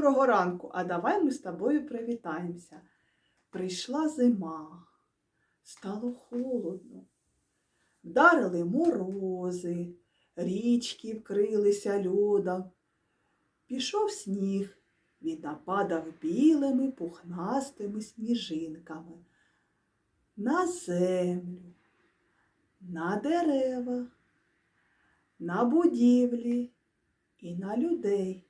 ранку, а давай ми з тобою привітаємося. Прийшла зима, стало холодно. Вдарили морози, річки вкрилися льодом. Пішов сніг, він нападав білими пухнастими сніжинками на землю, на дерева, на будівлі і на людей.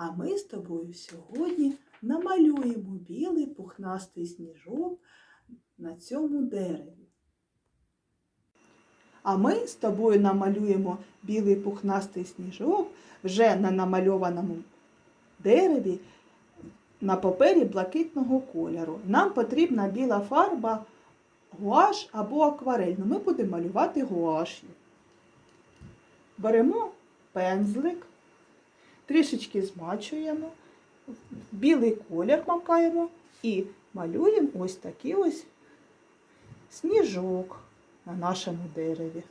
А ми з тобою сьогодні намалюємо білий пухнастий сніжок на цьому дереві. А ми з тобою намалюємо білий пухнастий сніжок вже на намальованому дереві на папері блакитного кольору. Нам потрібна біла фарба гуаш або акварель. Ну, Ми будемо малювати гуаш'ю. Беремо пензлик, трішечки змачуємо, білий колір макаємо і малюємо ось такий ось сніжок на нашому дереві.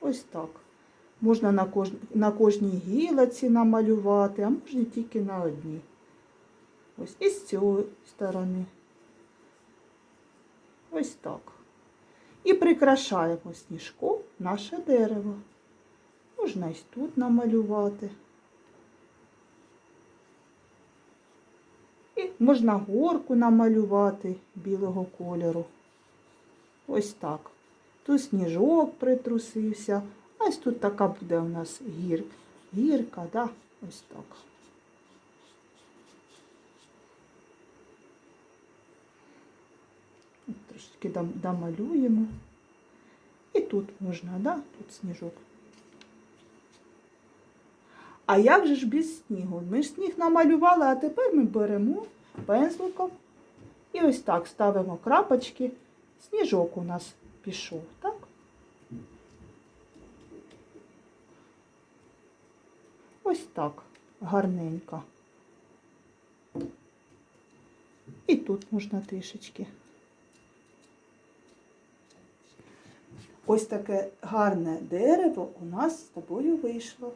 Ось так. Можна на, кож... на кожній гілоці намалювати, а можна тільки на одній. Ось і з цієї сторони. Ось так. І прикрашаємо сніжком наше дерево. Можна ось тут намалювати. І можна горку намалювати білого кольору. Ось так. Тут сніжок притрусився. Ось тут така буде у нас гір. гірка, да? ось так. Трошечки домалюємо. І тут можна, да? тут сніжок. А як же ж без снігу? Ми ж сніг намалювали, а тепер ми беремо пензликом і ось так ставимо крапочки. Сніжок у нас пішов, так? Ось так, гарненько. І тут можна трішечки. Ось таке гарне дерево у нас з тобою вийшло.